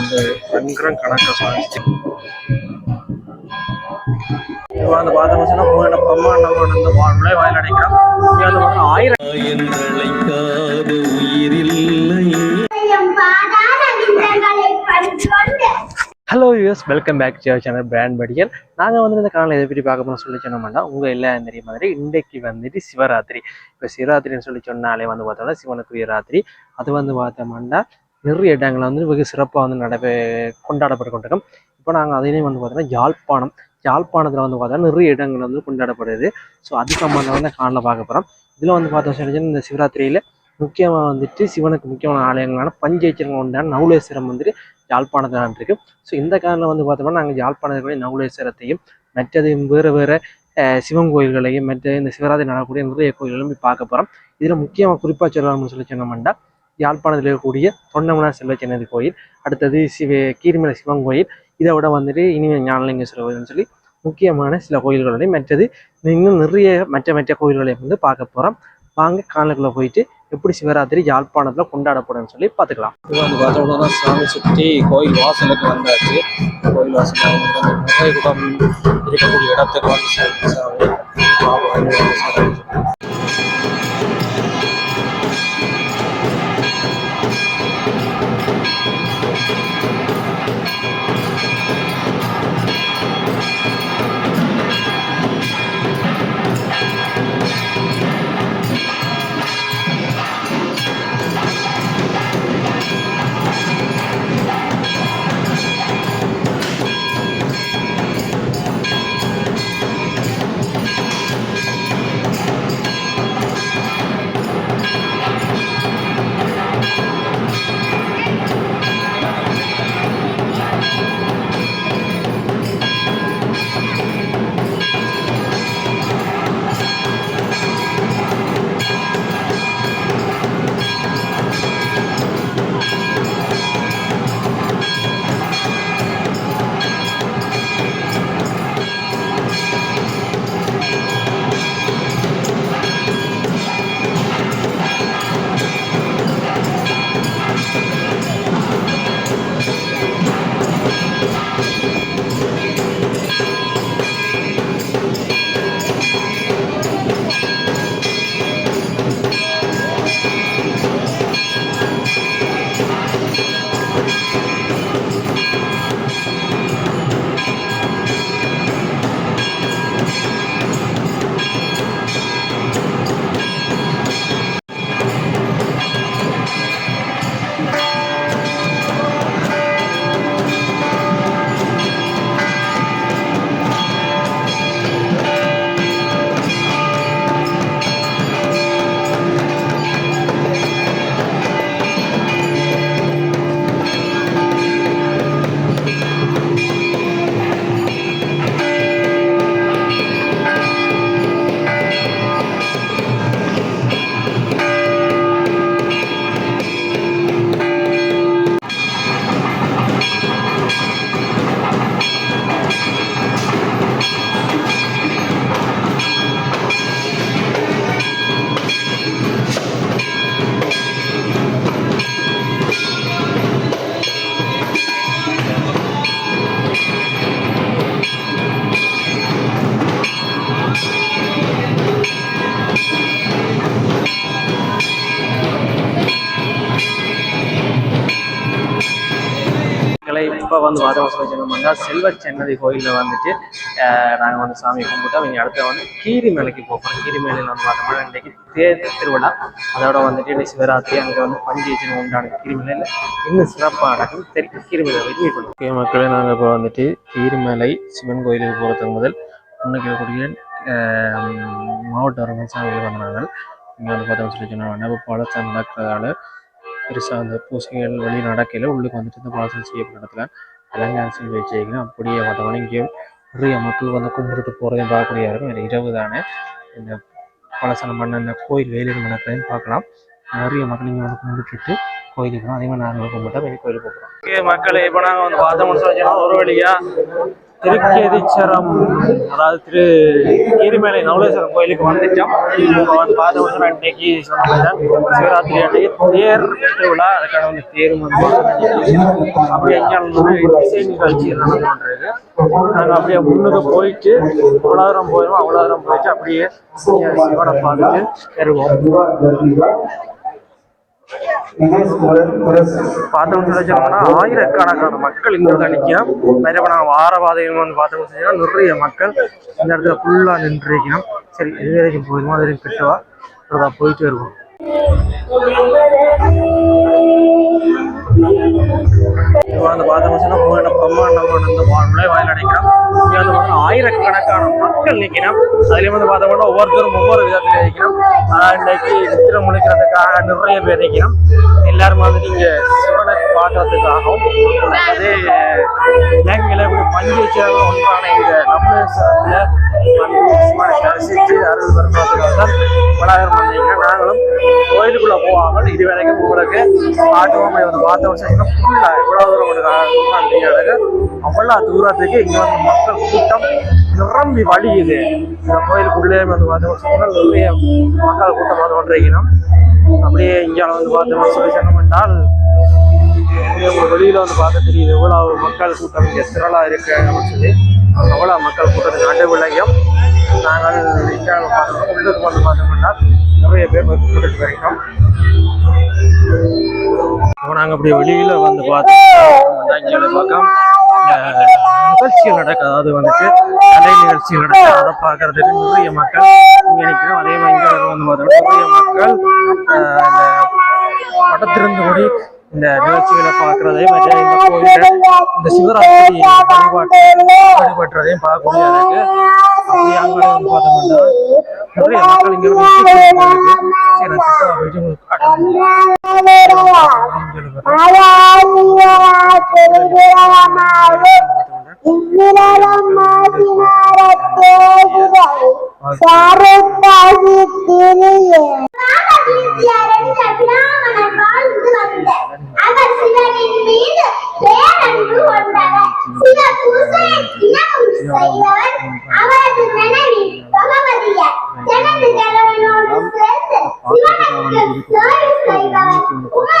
வந்து பயங்கரம் கணக்காக சாதிச்சு இப்போ பிரம்மாண்டமான அந்த வாழ்வுல வாயில் அடைக்கிறோம் இங்கே வந்து பார்த்தா ஆயிரம் என்றழைக்காத உயிரில்லை. Hello US welcome back to channel brand படியல் நாங்கள் வந்து இந்த காலையில் எதை பற்றி பார்க்க போகிறோம் சொல்லி சொன்னோம்னா உங்கள் எல்லாம் தெரிய மாதிரி இன்றைக்கு வந்துட்டு சிவராத்திரி. இப்போ சிவராத்திரின்னு சொல்லி சொன்னாலே வந்து பார்த்தோம்னா சிவனுக்குரிய ராத்திரி. அது வந்து பார்த்தோம்னா நிறைய இடங்களில் வந்து வெகு சிறப்பாக வந்து நடப்ப கொண்டாடப்பட்டு கொண்டிருக்கோம் இப்போ நாங்கள் அதையும் வந்து பார்த்தோம்னா யாழ்ப்பாணம் யாழ்ப்பாணத்தில் வந்து பார்த்தோம்னா நிறைய இடங்கள் வந்து கொண்டாடப்படுது. ஸோ அது சம்மந்தம் வந்து காலையில் பார்க்க போகிறோம் இதில் வந்து பார்த்தோம் இந்த சிவராத்திரியில் முக்கியமாக வந்துட்டு சிவனுக்கு முக்கியமான ஆலயங்களான பஞ்சேச்சரங்கள் உண்டான நவுலேஸ்வரம் வந்துட்டு யாழ்ப்பாணத்தில் இருக்கு ஸோ இந்த காலத்தில் வந்து பார்த்தோம்னா நாங்கள் யாழ்ப்பாணத்தில் நவுலேஸ்வரத்தையும் மற்றது வேறு வேறு சிவன் கோயில்களையும் மற்ற இந்த சிவராத்திரி நடக்கக்கூடிய நிறைய கோயில்களையும் போய் பார்க்க போகிறோம் இதில் முக்கியமாக குறிப்பாக சொல்லலாம்னு சொல்லி சொன்னோம்னா யாழ்ப்பாணத்தில் இருக்கக்கூடிய தொண்டமனா செல்வச்சன்னதி கோயில் அடுத்தது சிவ கீரிமலை சிவன் கோயில். இதை விட வந்துட்டு இனிமேல் ஞானலிங்கேஸ்வரர் கோயில்னு சொல்லி முக்கியமான சில கோயில்களையும் மற்றது இன்னும் நிறைய மற்ற மற்ற கோயில்களையும் வந்து பார்க்க போகிறோம் வாங்க காணலுக்குள்ளே போயிட்டு எப்படி சிவராத்திரி யாழ்ப்பாணத்தில் கொண்டாடப்படும்னு சொல்லி பார்த்துக்கலாம். இது வந்து பார்த்தோம்னா சாமி சுற்றி கோயில் வாசலுக்கு வந்தாச்சு. கோயில் வாசல் இருக்கக்கூடிய இடத்துக்கு வந்து சாமி. இப்போ வந்து பார்த்தோம் சொல்லி சொன்னோம்னா செல்வ சென்னதி கோயிலில் வந்துட்டு நாங்கள் வந்து சாமி கும்பிட்டோம். இங்கே அடுத்த வந்து கீரிமலைக்கு போகிறோம் கீரிமலையில் வந்து பார்த்தோம்னா இன்றைக்கி தேர் திருவிழா. அதோட வந்துட்டு சிவராத்திரி அங்கே வந்து பஞ்சேஜன் உண்டான கீரிமலையில் இன்னும் சிறப்பாக நடக்கும் தெற்கு கீரிமலை வெற்றி பண்ணுவோம் ஓகே மக்களே நாங்கள் இப்போ வந்துட்டு கீரிமலை சிவன் கோயிலுக்கு போகிறதுக்கு முதல் முன்னுக்கு இருக்கக்கூடிய மாவட்ட அரங்கன் சாமிகள் வந்தாங்க இங்கே வந்து பார்த்தோம்னு சொல்லி சொன்னாங்க இப்போ பழத்தை நடக்கிறதால பெருசாக அந்த பூசைகள் வெளியே நடக்கையில் உள்ளுக்கு வந்துட்டு இந்த பாசனம் செய்யப்பட்ட இடத்துல எல்லாம் கேன்சல் வச்சுக்கலாம் அப்படியே பார்த்தோம்னா இங்கேயும் நிறைய மக்கள் வந்து கும்பிட்டு போகிறதையும் பார்க்கக்கூடிய இருக்கும் இது இரவு தானே. இந்த பலசனம் பண்ண இந்த கோயில் வேலையில் நடக்கிறதையும் பார்க்கலாம். நிறைய மக்கள் இங்கே வந்து கும்பிட்டுட்டு கோயிலுக்கு அதே மாதிரி நாங்கள் கும்பிட்டா வெளியே கோயிலுக்கு போகிறோம் மக்கள் இப்போ நாங்கள் வந்து பார்த்தோம்னு சொல்லி ஒரு வழியாக திருக்கேதீச்சரம் அதாவது திரு கீரிமேலை நவலேஸ்வரம் கோயிலுக்கு வந்துட்டோம் இப்போ வந்து அன்னைக்கு சிவராத்திரி அன்னைக்கு தேர் திருவிழா அதுக்கான வந்து தேரும் வந்து அப்படியே எங்கே இசை நிகழ்ச்சி நடந்து கொண்டிருக்கு. நாங்கள் அப்படியே முன்னுக்கு போயிட்டு அவ்வளோ தூரம் போயிடுவோம் அவ்வளோ தூரம் போயிட்டு அப்படியே சிவனை பார்த்துட்டு வருவோம். பார்த்தோம்னு சொல்லி சொன்னோம்னா ஆயிரக்கணக்கான மக்கள் இங்க வந்து நிற்கணும் நிறைய நாங்கள் வந்து பார்த்தோம்னு சொன்னா நிறைய மக்கள் இந்த இடத்துல ஃபுல்லாக நின்று நின்றுருக்கணும். சரி எது வரைக்கும் போயிருமோ அது வரைக்கும் கிட்டவா? போயிட்டே இருக்கும். இப்போ வந்து பார்த்தோம்னு சொன்னா பிரம்மாண்டமான வாழ்வுல வாயில் அடைக்கிறோம் வந்து பார்த்தா ஆயிரக்கணக்கான மக்கள் நிற்கணும் அதுலேயும் வந்து பார்த்தோம்னா ஒவ்வொருத்தரும் ஒவ்வொரு விதத்தில் நிற்கணும் இன்னைக்கு நித்திரம் முழிக்கிறதுக்காக நிறைய பேர் நிற்கணும் எல்லாரும் வந்து நீங்க சிவனை பாடுறதுக்காகவும் அதே இலங்கையில இப்படி பஞ்சு சேவை ஒன்றான இந்த நம்பேஸ்வரத்துல வந்து சிவனை தரிசித்து அருள் பெறுவதற்காக தான் பலாயிரம் வந்தீங்க. நாங்களும் கோயிலுக்குள்ளே போகாமல் இது வரைக்கும் உங்களுக்கு ஆட்டோம் வந்து பார்த்த வருஷம் ஃபுல்லாக எவ்வளவு தூரம் ஒரு அழகு. அவ்வளோ தூரத்துக்கு இங்கே வந்து மக்கள் கூட்டம் நிரம்பி வழியுது. இந்த கோயிலுக்குள்ளே வந்து பார்த்த வருஷம் மக்கள் கூட்டம் வந்து கொண்டிருக்கணும் அப்படியே இந்தியாவில் வந்து பார்த்தோம்னு சொல்லி சொன்னோம்னால் உங்களுக்கு வெளியில் வந்து பார்க்க தெரியுது எவ்வளோ மக்கள் கூட்டம் இங்கே திரளாக இருக்கு அப்படின்னு சொல்லி. அவ்வளோ மக்கள் கூட்டத்துக்கு நடுவிலையும் நாங்கள் இந்தியாவில் பார்த்தோம் உள்ளூர் வந்து பார்த்தோம்னா நிறைய பேர் கூட்டிட்டு வரைக்கும் இப்போ நாங்கள் அப்படியே வெளியில் வந்து பார்த்தோம் இங்கே பக்கம் நிகழ்ச்சிகள் நடக்கும் அதாவது வந்துட்டு கலை நிகழ்ச்சிகள் நடக்கும் அதை பார்க்கறதுக்கு நிறைய மக்கள் இங்கே நிற்கிறோம் அதே மாதிரி இங்கே வந்து பார்த்தோம்னா நிறைய மக்கள் ஆஹ், படத்திலிருந்து படத்திருந்தபடி இந்த நிகழ்ச்சிகளை பார்க்கறதே மற்ற இந்த கோயில இந்த சிவராத்திரி வழிபாட்டு வழிபடுறதையும் பார்க்க முடியாது அப்படி அங்கே வந்து பார்த்தோம்னா நிறைய மக்கள் இங்கே வந்து கூட்டிட்டு இருக்கு. சரி நான் கிட்ட போயிட்டு உங்களுக்கு காட்டுறேன். இங்க பாருங்க. பிராமணன் வாழ்ந்து வந்த அவர் சிவனின் மீது பேரன்பு கொண்டவர் சிவ பூசையை தினமும் செய்தவர் அவரது நினைவில் பகவதியர் தனது கணவனோடு சேர்ந்து சிவனுக்கு சேவை செய்தவர்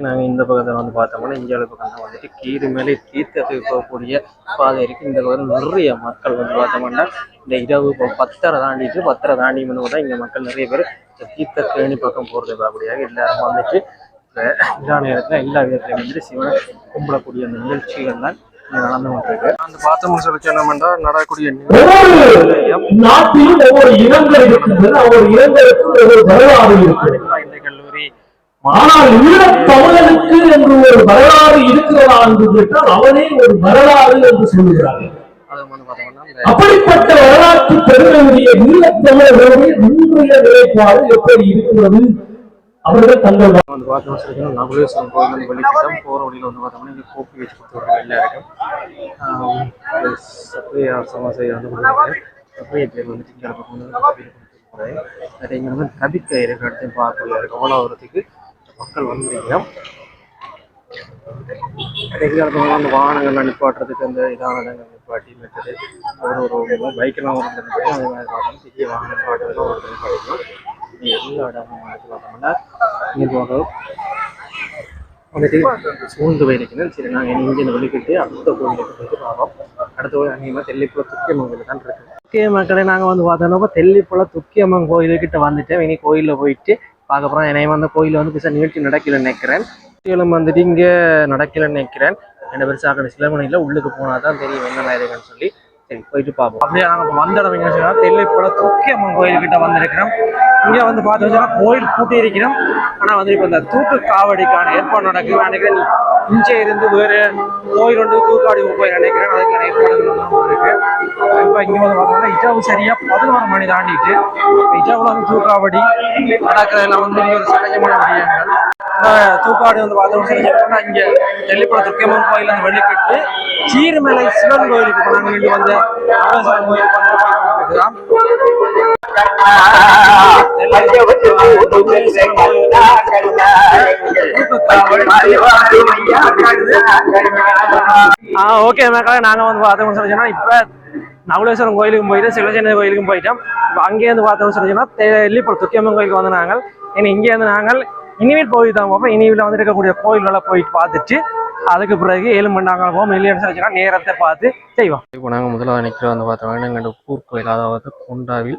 வந்துட்டு நாங்கள் இந்த பக்கத்தில் வந்து பார்த்தோம்னா இந்தியாவில் பக்கம் வந்துட்டு கீழ் மேலே தீர்த்தத்துக்கு போகக்கூடிய பாதை இருக்குது இந்த பக்கம் நிறைய மக்கள் வந்து பார்த்தோம்னா இந்த இரவு இப்போ பத்தரை தாண்டிட்டு பத்தரை தாண்டி தான் இங்கே மக்கள் நிறைய பேர் இந்த தீர்த்த கேணி பக்கம் போகிறது அப்படியாக எல்லாரும் வந்துட்டு எல்லா நேரத்தில் எல்லா விதத்துலையும் வந்துட்டு சிவனை கும்பிடக்கூடிய அந்த நிகழ்ச்சிகள்லாம் தான் நடந்து கொண்டிருக்கு. அந்த பார்த்தோம்னு சொல்லி சொன்னோம்னா நடக்கக்கூடிய நாட்டிலும் ஒவ்வொரு இனங்கள் ஒவ்வொரு இனங்களுக்கும் ஒவ்வொரு வரலாறு இருக்கிறது ஆனால் ஈழத் தமிழனுக்கு என்று ஒரு வரலாறு இருக்கிறதா என்று கேட்டால் அவனே ஒரு வரலாறு என்று சொல்லுகிறார்கள் அப்படிப்பட்ட வரலாற்று பெருமையுடைய ஈழத் தமிழர்களுடைய இன்றைய நிலைப்பாடு எப்படி இருக்கிறது? அவர்கள் தங்கள் வந்து பார்த்தோம் சொல்லி நகுலேஸ்வரன் வந்து போகிற வழியில் வந்து பார்த்தோம்னா இங்கே கோப்பி வச்சு கொடுத்துருக்க வெளியில் இருக்கும். சப்ளையா சமாசை வந்து கொடுக்குறாங்க பேர் வந்துட்டு இங்கே பக்கம் வந்து இங்கே வந்து பார்க்கக்கூடிய இருக்கு மக்கள் வந்துருக்கோம் ரெகுலர் அந்த வாகனங்கள்லாம் நிப்பாட்டுறதுக்கு அந்த இதான இடங்கள் நிப்பாட்டி மற்றது ஒரு ஒரு பைக்கெல்லாம் ஒரு நிப்பாட்டி அதே மாதிரி பார்த்தோம்னா சிறிய வாகனம் நிப்பாட்டுறதுக்கு ஒரு நிப்பாட்டிக்கும் எல்லா இடமும் வந்து பார்த்தோம்னா இங்கே போக வந்துட்டு சூழ்ந்து போயிருக்கணும் சரி நாங்கள் இங்கே வெளிக்கிட்டு அடுத்த கோயிலுக்கு போயிட்டு பார்ப்போம் அடுத்த கோயில் அங்கேயுமா தெல்லிப்புல துக்கியம்மன் கோயில் தான் இருக்கு. முக்கிய மக்களை நாங்கள் வந்து பார்த்தோம்னா தெல்லிப்புல துக்கியம்மன் கோயிலுக்கிட்ட வந்துட்டேன் இனி கோயிலில் போயிட்டு பார்க்க போகிறோம் என்னை வந்து கோயிலில் வந்து பெருசாக நிகழ்ச்சி நடக்கலன்னு நினைக்கிறேன். சேலம் வந்துட்டு இங்கே நடக்கலன்னு நினைக்கிறேன். என்ன பெருசாக சிலமணியில் உள்ளுக்கு போனால் தான் தெரியும் என்ன இருக்குன்னு சொல்லி. சரி போயிட்டு பார்ப்போம். அப்படியே நாங்கள் வந்த இடம் எங்க சொன்னால் தெல்லிப்புல துக்கியம்மன் வந்திருக்கிறோம். இங்கே வந்து பார்த்து கோயில் பூட்டி இருக்கிறோம் ஆனால் வந்து இப்போ இந்த தூக்கு காவடிக்கான ஏற்பாடு நடக்குது. நினைக்கிறேன் இங்கே இருந்து வேறு கோயில் ஒன்று தூக்காடி போய் நினைக்கிறேன். அதுக்கான ஏற்பாடு இருக்கு. இப்போ இங்கே வந்து பார்த்தோம்னா இஜாவு சரியா பதினோரு மணி தாண்டிட்டு இஜாவில் வந்து தூக்காவடி நடக்கிறதுல வந்து ஒரு சகஜமான விஷயங்கள் ஆஹ் தூப்பாடி வந்து பார்த்தோம் சொன்னா இங்க டெல்லிப்புற துர்க்கம்மன் கோயில் வந்து வெளிக்கிட்டு சீர்மலை சிவன் கோயிலுக்கு இப்போ வேண்டி வந்த நாகேஸ்வரன் கோயிலுக்கு வந்து ஆ ஓகே மக்களே நாங்கள் வந்து பார்த்தோம்னு சொன்னா இப்போ நகுலேஸ்வரம் கோயிலுக்கும் போயிட்டு சிவசென்னை கோயிலுக்கும் போயிட்டோம். இப்போ அங்கேருந்து பார்த்தோம்னு சொன்னா டெல்லிப்புற துக்கியம்மன் கோயிலுக்கு வந்து நாங்கள். ஏன்னா இங்கேருந்து நாங்கள் இனிமேல் போய் தான் போவோம் இனிமேல் வந்து இருக்கக்கூடிய கோயில்களை போயிட்டு பார்த்துட்டு அதுக்கு பிறகு ஏழு மணி நாங்கள் போவோம் இல்லைன்னு சொல்லிச்சுன்னா நேரத்தை பார்த்து செய்வோம். இப்போ நாங்கள் முதல்ல நிற்கிறோம் வந்து பார்த்தோம்னா எங்கள் ஊர் கோயில் அதாவது கொண்டாவில்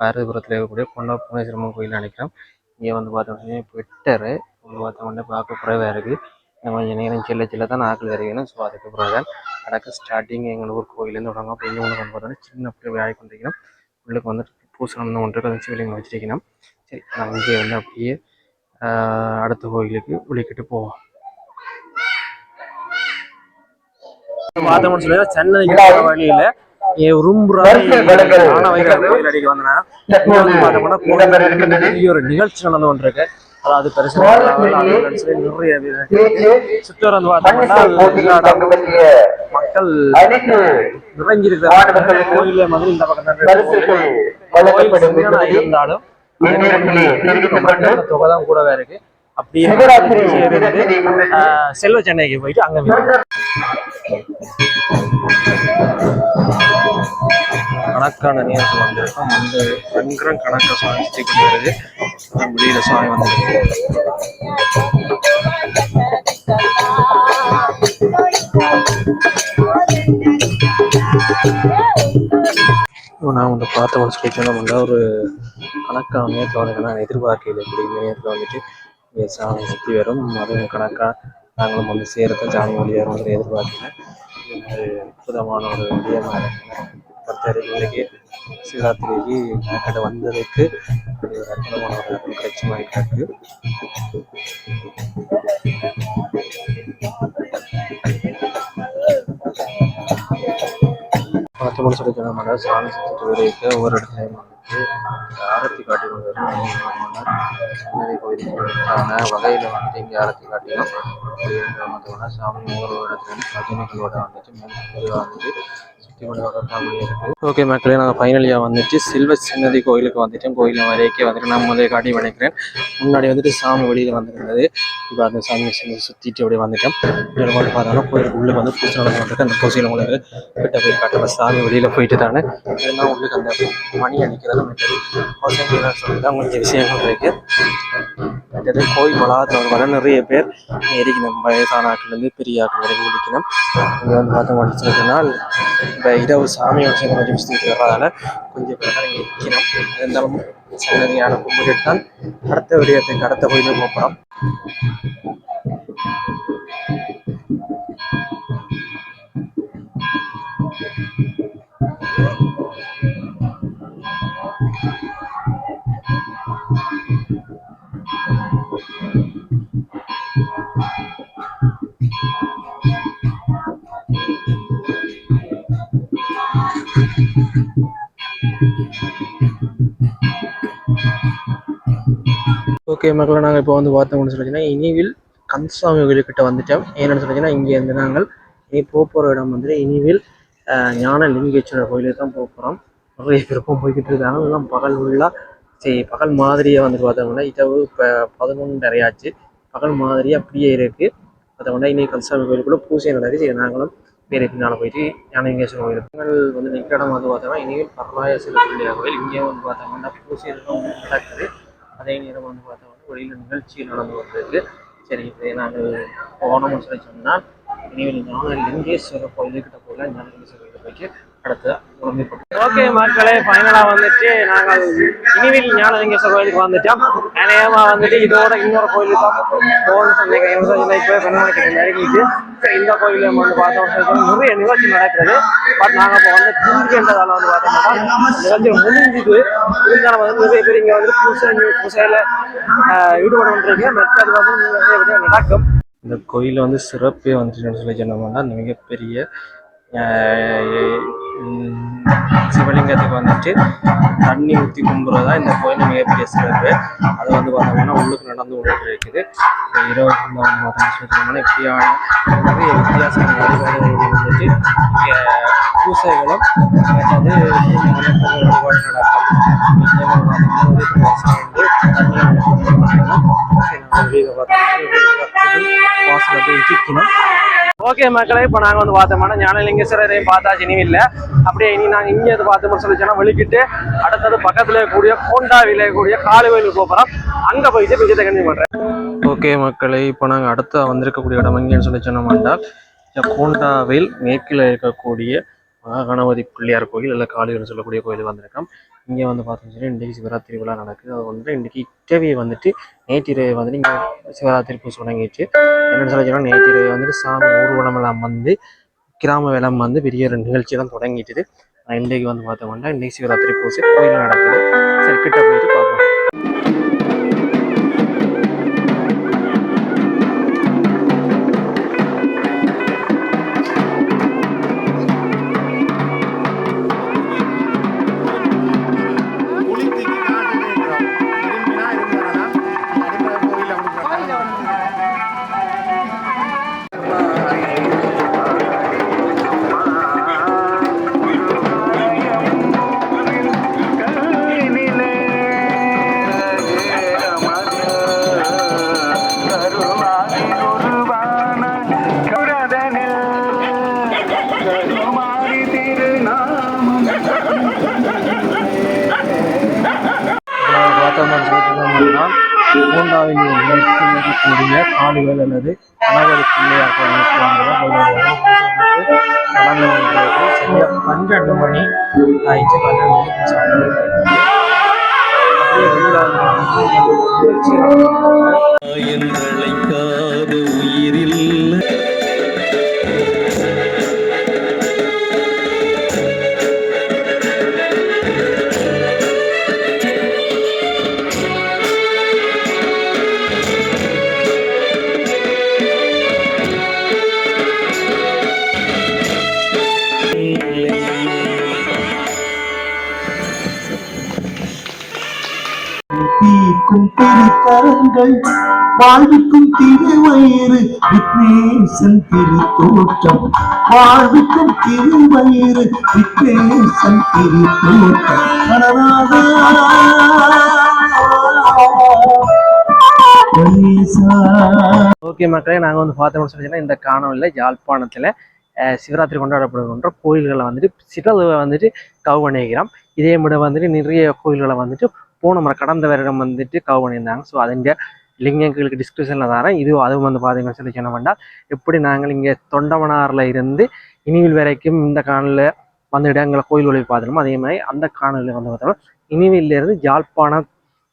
பாரதிபுரத்தில் இருக்கக்கூடிய கொண்டா புனேஸ்வரம்மன் கோயில் நினைக்கிறோம். இங்கே வந்து பார்த்தோம்னா வெட்டரு வந்து பார்த்தோம்னா பார்க்க குறைவாக இருக்குது நம்ம கொஞ்சம் நேரம் செல்ல செல்ல தான் ஆக்கள் வரைக்கணும் ஸோ அதுக்கு பிறகு தான் அடக்க ஸ்டார்டிங் எங்கள் ஊர் கோயிலேருந்து தொடங்க அப்போ இன்னும் வந்து பார்த்தோம்னா சின்ன பிள்ளை ஆகி கொண்டிருக்கணும் உள்ளுக்கு வந்து பூசணம் ஒன்று அந்த சிவலிங்கம் வச்சிருக்கணும் சரி நாங்கள் இங்கே வந்து அப்படியே அடுத்த கோயிலுக்கு விളിக்கிட்டு போவோம். பார்த்தோம்னு சொல்லி சென்னைக்கு வழியில ஒரு நிகழ்ச்சி நடந்து கொண்டிருக்கு. அதாவது பெருசு நிறைய சுத்தர் வந்து பார்த்தோம்னா மக்கள் நிறைஞ்சிருக்கிற கோயில மாதிரி இந்த பக்கம் இருந்தாலும் மக்கள் தொகை தான் கூடவே இருக்கு. அப்படியே செல்வ சென்னைக்கு போயிட்டு அங்க கணக்கான நேரத்தில் வந்திருக்கோம். வந்து பயங்கரம் கணக்கை சுற்றி கொண்டு வருது வெளியில சுவாமி வந்திருக்கு. இப்போ நான் வந்து பார்த்த ஒரு சொல்லி சொன்னோம்னா ஒரு கணக்கான நேரத்தில் வந்து நான் எதிர்பார்க்கல இப்படி இந்த நேரத்தில் வந்துட்டு சாமி சுற்றி வரும். அதுவும் கணக்காக நாங்களும் வந்து சேரத்தை சாமி வழியாக வந்து எதிர்பார்க்கல ஒரு அற்புதமான ஒரு விடயமாக இருக்கு பத்தரைக்கு சிவராத்திரிக்கு கிட்ட வந்ததுக்கு ஒரு அற்புதமான ஒரு அருள் மாதிரி கிடக்கு பார்த்தோம்னு சொல்லி சாமி சுற்றிட்டு வரைக்கும் ஒவ்வொரு இடத்துலையும் வந்துட்டு ஆரத்தி காட்டி கொண்டு வரும் சன்னதி கோயிலுக்கான வகையில் இங்கே ஆரத்தி காட்டியும் சாமி ஒவ்வொரு இடத்துலையும் பஜனைகளோட வந்துட்டு வந்துட்டு சுற்றி கொண்டு இருக்கு. ஓகே மக்களே நாங்கள் ஃபைனலியாக வந்துட்டு சில்வ சின்னதி கோயிலுக்கு வந்துட்டோம். கோயில் வரைக்கே வந்துட்டு நான் முதலே காட்டி வணக்கிறேன். முன்னாடி வந்துட்டு சாமி வெளியில் வந்துருந்தது. இப்போ அந்த சாமி சின்னதி சுற்றிட்டு அப்படியே வந்துட்டோம். இதில் மட்டும் பார்த்தோம்னா கோயிலுக்கு உள்ளே வந்து பூச்சி நடந்து அந்த பூசையில் உங்களுக்கு கிட்ட போய் காட்டுற சாமி வெளியில் போயிட்டு தானே இதெல்லாம் உங்களுக்கு அந்த மணி அடிக்கிறதும் மற்றது கோசைலாம் சொல்லி தான் கொஞ்சம் விஷயங்கள் இருக்கு. மற்றது கோயில் வளாகத்தில் வர நிறைய பேர் எரிக்கணும் வயசான ஆட்கள்லேருந்து பெரிய ஆட்கள் வரைக்கும் இருக்கணும் இங்கே வந்து பார்த்தோம் சொன்னால் இப்போ இரவு சாமி வச்சு கொஞ்சம் விசிட்டு வர்றதால கொஞ்சம் பேர் தான் இருந்தாலும் சன்னதியான கும்பிட்டு தான் அடுத்த விடயத்துக்கு அடுத்த கோயிலுக்கு போகிறோம் ஓகே மக்கள் நாங்கள் இப்போ வந்து பார்த்தோம்னு சொல்லிச்சுன்னா இனிவில் கந்தசாமி கோயிலுக்கிட்ட வந்துட்டோம். ஏன்னு சொல்லிச்சுன்னா இங்கே இருந்து நாங்கள் இனி போக போகிற இடம் வந்து இனிவில் ஞான லிங்கேஸ்வரர் கோயிலுக்கு தான் போக போகிறோம் நிறைய பேருக்கும் போய்கிட்டு இருக்காங்க. எல்லாம் பகல் ஃபுல்லாக சரி பகல் மாதிரியே வந்துட்டு பார்த்தோம்னா இரவு இப்போ பதினொன்றரை ஆச்சு. பகல் மாதிரியே அப்படியே இருக்கு. பார்த்தோம்னா இன்னைக்கு கந்தசாமி கோயிலுக்குள்ள பூஜை நடக்குது. சரி நாங்களும் வேறு பின்னால் போயிட்டு ஞானலிங்கேஸ்வரர் கோயில் பெண்கள் வந்து நிற்கிற இடம் வந்து பார்த்தோம்னா இனிமேல் பரவாயில்லை சிவப்பிள்ளையார் கோயில். இங்கே வந்து பார்த்தோம்னா பூஜை நடக்குது. அதே நேரம் வந்து பார்த்தோம்னா வெளியில் நிகழ்ச்சி நடந்து வந்திருக்கு சரி இப்போ நாங்கள் போனோம்னு சொல்லி சொன்னால் இனிமேல் ஞான லிங்கேஸ்வரர் கோயிலுக்கிட்ட போகல ஞான லிங்கேஸ்வரர் போய்க்கு போயிட்டு அடுத்து உடம்பு ஓகே மக்களே ஃபைனலாக வந்துட்டு நாங்கள் இனிவில் ஞானலிங்கேஸ்வரர் கோயிலுக்கு வந்துட்டோம். அநேகமாக வந்துட்டு இதோட இன்னொரு கோயிலுக்கு தான் போகணும்னு சொன்னீங்க இப்போ பெண்ணாளுக்கு நெருங்கிட்டு இந்த கோயிலில் வந்து பார்த்தோம் நிறைய நிகழ்ச்சி நடக்கிறது. பட் நாங்கள் இப்போ வந்து கும்பின்றதால வந்து பார்த்தோம்னா நிகழ்ச்சி முடிஞ்சுது. இருந்தாலும் வந்து நிறைய பேர் இங்கே வந்து பூசை பூசையில் ஈடுபட பண்ணுறீங்க மற்றது வந்து நிறைய நடக்கும். இந்த கோயிலில் வந்து சிறப்பே வந்துட்டு சொல்லி சொன்னோம்னா மிகப்பெரிய சிவலிங்கத்துக்கு வந்துட்டு தண்ணி ஊற்றி கும்புறதா இந்த கோயில் மிகப்பெரிய சிறப்பு. அது வந்து பார்த்தோம்னா உள்ளுக்கு நடந்து கொண்டு இருக்குது. இரவு பார்த்தோம்னா இப்படியான நிறைய வித்தியாசமான வழிபாடுகள் வந்துட்டு இங்கே பூசைகளும் மற்றது வழிபாடு நடக்கும். பார்த்தீங்கன்னா ஒரு வருஷம் வந்து தண்ணி ஓகே மக்களே இப்போ நாங்கள் வந்து பார்த்தோம்னா ஞானலிங்கேஸ்வரரையும் பார்த்தாச்சு இனி இல்லை. அப்படியே இனி நாங்கள் இங்கே இது பார்த்தோம்னு சொல்லி சொன்னா வெளிக்கிட்டு அடுத்தது பக்கத்தில் இருக்கக்கூடிய கோண்டாவில் இருக்கக்கூடிய காலுவயலுக்கு போகிறோம் அங்கே போயிட்டு மிச்சத்தை கண்டிப்பாக பண்ணுறேன் ஓகே மக்களே இப்போ நாங்கள் அடுத்த வந்திருக்கக்கூடிய இடம் எங்கேன்னு சொல்லி சொன்னோம்னா இந்த கோண்டாவில் மேற்கில் இருக்கக்கூடிய மகா கணபதி பிள்ளையார் கோயில் இல்லை காளிகள்னு சொல்லக்கூடிய கோயில் வந்திருக்கோம். இங்கே வந்து பார்த்தீங்கன்னா இன்றைக்கி சிவராத்திரி விழா நடக்குது. அது வந்துட்டு இன்றைக்கி இட்டவியை வந்துட்டு நேற்றிரவு வந்துட்டு இங்கே சிவராத்திரி பூசை தொடங்கிடுச்சு. என்னென்னு சொல்லி சொன்னால் வந்துட்டு சாமி ஊர்வலம் எல்லாம் வந்து கிராம வேலம் வந்து பெரிய ஒரு நிகழ்ச்சி தான் தொடங்கிட்டுது இன்றைக்கு வந்து பார்த்தோம்னா இன்றைக்கி சிவராத்திரி பூசை கோயில் நடக்குது. சரி கிட்ட போயிட்டு ஆண்டுகள் அல்லது கணவரி பிள்ளையார் கோயிலுக்கு பன்னெண்டு மணி ஆயிடுச்சு பன்னெண்டு மணி பூஜை அழைக்காத உயிரில்லை தீக்கும் திருக்கரங்கள் வாழ்விக்கும் திருவயிறு விக்னேசன் திருத்தோற்றம். வாழ்விக்கும் திருவயிறு விக்னேசன் திருத்தோற்றம். ஓகே மக்களே நாங்கள் வந்து பார்த்தோம்னு சொல்லிங்கன்னா இந்த காணொலியில் யாழ்ப்பாணத்தில் சிவராத்திரி கொண்டாடப்படுகின்ற கோயில்களை வந்துட்டு சிலதை வந்துட்டு கவு பண்ணிக்கிறோம் இதே விட வந்துட்டு நிறைய கோயில்களை வந்துட்டு போன முறை கடந்த வருடம் வந்துட்டு கவு பண்ணியிருந்தாங்க. ஸோ அதிൻ്റെ லிங்க் எங்களுக்கு டிஸ்கிரிப்ஷனில் தரேன். இது அதுவும் வந்து பார்த்தீங்கன்னு சொல்லி சொன்ன வேண்டாம் எப்படி நாங்கள் இங்கே தொண்டமனாரில் இருந்து இனிவில் வரைக்கும் இந்த காணலில் வந்த இடங்களை கோயில் ஒளி பார்த்துருமோ அதே மாதிரி அந்த காணலில் வந்து பார்த்தோம்னா இனிவிலிருந்து யாழ்ப்பாணம்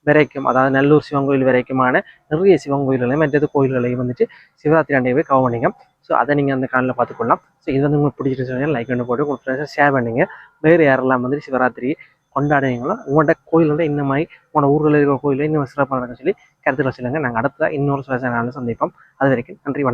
வரைக்கும் அதாவது நல்லூர் சிவன் கோயில் வரைக்குமான நிறைய சிவன் கோயில்களையும் மற்றது கோயில்களையும் வந்துட்டு சிவராத்திரி அன்றைய போய் கவர் பண்ணிங்க ஸோ அதை நீங்கள் அந்த காலில் பார்த்துக்கொள்ளலாம். ஸோ இது வந்து உங்களுக்கு பிடிச்சிருச்சு லைக் பண்ணி போட்டு கொடுத்து ஷேர் பண்ணுங்க. வேறு யாரெல்லாம் வந்து சிவராத்திரி கொண்டாடுவீங்களோ உங்கள்கிட்ட கோயிலோட இந்த மாதிரி உங்களோட ஊரில் இருக்கிற கோயிலில் இன்னும் சிறப்பாக நடக்க சொல்லி கருத்தில் சொல்லுங்கள் நாங்கள் அடுத்ததாக இன்னொரு சுவாச சந்திப்போம். அது வரைக்கும் நன்றி வணக்கம்.